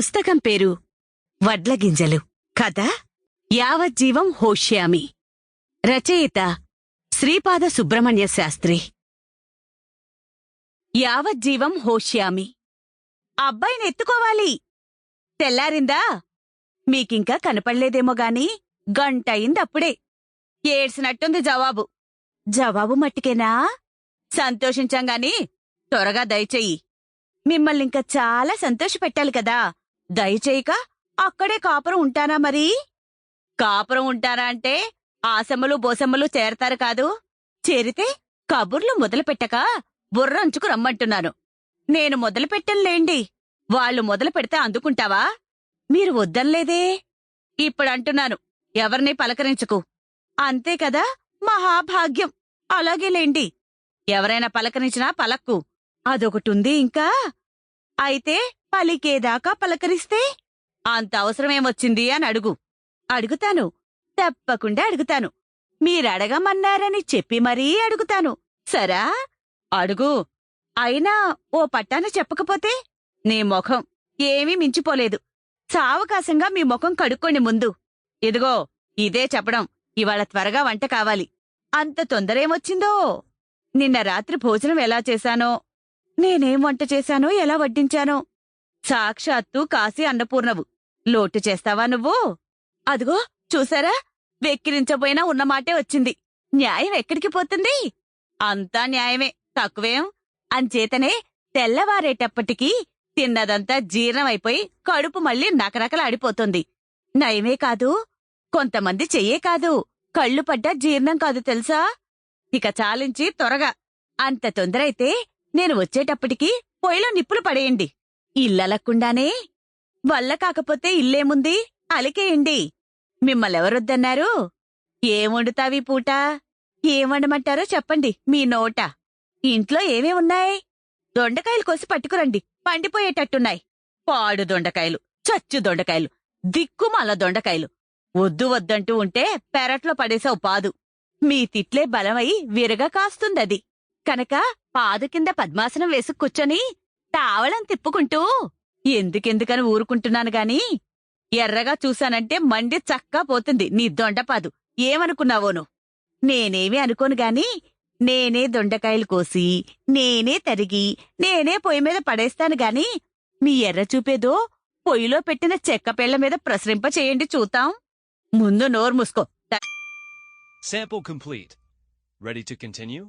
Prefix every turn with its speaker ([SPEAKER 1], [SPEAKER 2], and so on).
[SPEAKER 1] పుస్తకం పేరు వడ్ల గింజలు కథ యావజ్జీవం హోష్యామి. రచయిత శ్రీపాద సుబ్రహ్మణ్య శాస్త్రి. యావజ్జీవం హోష్యామి. అబ్బాయిని ఎత్తుకోవాలి. తెల్లారిందా? మీకింకా కనపడలేదేమో గాని గంట ఏడ్సినట్టుంది జవాబు. జవాబు మట్టికేనా? సంతోషించాం గాని త్వరగా దయచెయ్యి మిమ్మల్నింక చాలా సంతోషపెట్టాలి కదా. దయచేయక అక్కడే కాపురం ఉంటానా మరి? కాపురం ఉంటానా అంటే ఆసమ్మలు బోసమ్మలు చేరతారు కాదు. చేరితే కబుర్లు మొదలుపెట్టక బుర్రంచుకు రమ్మంటున్నాను. నేను మొదలుపెట్టంలేండి వాళ్ళు మొదలు పెడితే అందుకుంటావా? మీరు వద్దన్లేదే? ఇప్పుడంటున్నాను. ఎవరిని పలకరించుకు? అంతే కదా మహాభాగ్యం. అలాగేలేండి ఎవరైనా పలకరించినా పలక్కు. అదొకటుంది ఇంకా. అయితే పలికేదాకా పలకరిస్తే అంత అవసరమేమొచ్చింది అని అడుగు. అడుగుతాను. తప్పకుండా అడుగుతాను. మీరడగమన్నారని చెప్పి మరీ అడుగుతాను. సరా? అడుగు. అయినా ఓ పట్టాన చెప్పకపోతే నీ ముఖం ఏమీ మించిపోలేదు. సావకాశంగా మీ ముఖం కడుక్కోండి ముందు. ఇదిగో ఇదే చెప్పడం. ఇవాళ త్వరగా వంట కావాలి. అంత తొందరేమొచ్చిందో? నిన్న రాత్రి భోజనం ఎలా చేశానో? నేనేం వంట చేశానో? ఎలా వడ్డించానో? సాక్షాత్తు కాశీ అన్నపూర్ణవు. లోటు చేస్తావా నువ్వు? అదిగో చూసారా? వెక్కిరించబోయినా ఉన్నమాటే వచ్చింది. న్యాయం ఎక్కడికి పోతుంది? అంతా న్యాయమే. తక్కువేం? అంచేతనే తెల్లవారేటప్పటికీ తిన్నదంతా జీర్ణమైపోయి కడుపు మళ్ళీ నకరకలాడిపోతుంది నయమే కాదు కొంతమంది చెయ్యే కాదు. కళ్ళు పడ్డా జీర్ణం కాదు తెలుసా? ఇక చాలించి త్వరగా. అంత తొందరైతే నేను వచ్చేటప్పటికి పొయ్యిలో నిప్పులు పడేయండి. ఇల్లలకుండానే? వల్ల కాకపోతే ఇల్లేముంది? అలికేయండి. మిమ్మల్నెవరొద్దన్నారు ఏమొండుతావి పూట? ఏమండమంటారో చెప్పండి మీ నోట. ఇంట్లో ఏమే ఉన్నాయి? దొండకాయలు కోసి పట్టుకురండి పండిపోయేటట్టున్నాయి. పాడు దొండకాయలు చచ్చు దొండకాయలు దిక్కుమాల దొండకాయలు. వద్దు వద్దంటూ ఉంటే పెరట్లో పడేసావు పాదు మీ తిట్లే బలమై విరగ కాస్తుందది. కనుక పాదు కింద పద్మాసనం వేసి కూర్చొని తావళం తిప్పుకుంటూ ఎందుకెందుకని ఊరుకుంటున్నాను గాని? ఎర్రగా చూశానంటే మండి చక్కా పోతుంది. నీ దొండపాదు. ఏమనుకున్నావోను నేనేమి అనుకోను గాని నేనే దొండకాయలు కోసి నేనే తరిగి నేనే పొయ్యి మీద పడేస్తాను గాని మీ ఎర్ర చూపేదో పొయ్యిలో పెట్టిన చెక్క పెళ్ళ మీద ప్రసరింప చేయండి చూతాం ముందు నోరు మూసుకో.
[SPEAKER 2] Sample complete. Ready to continue?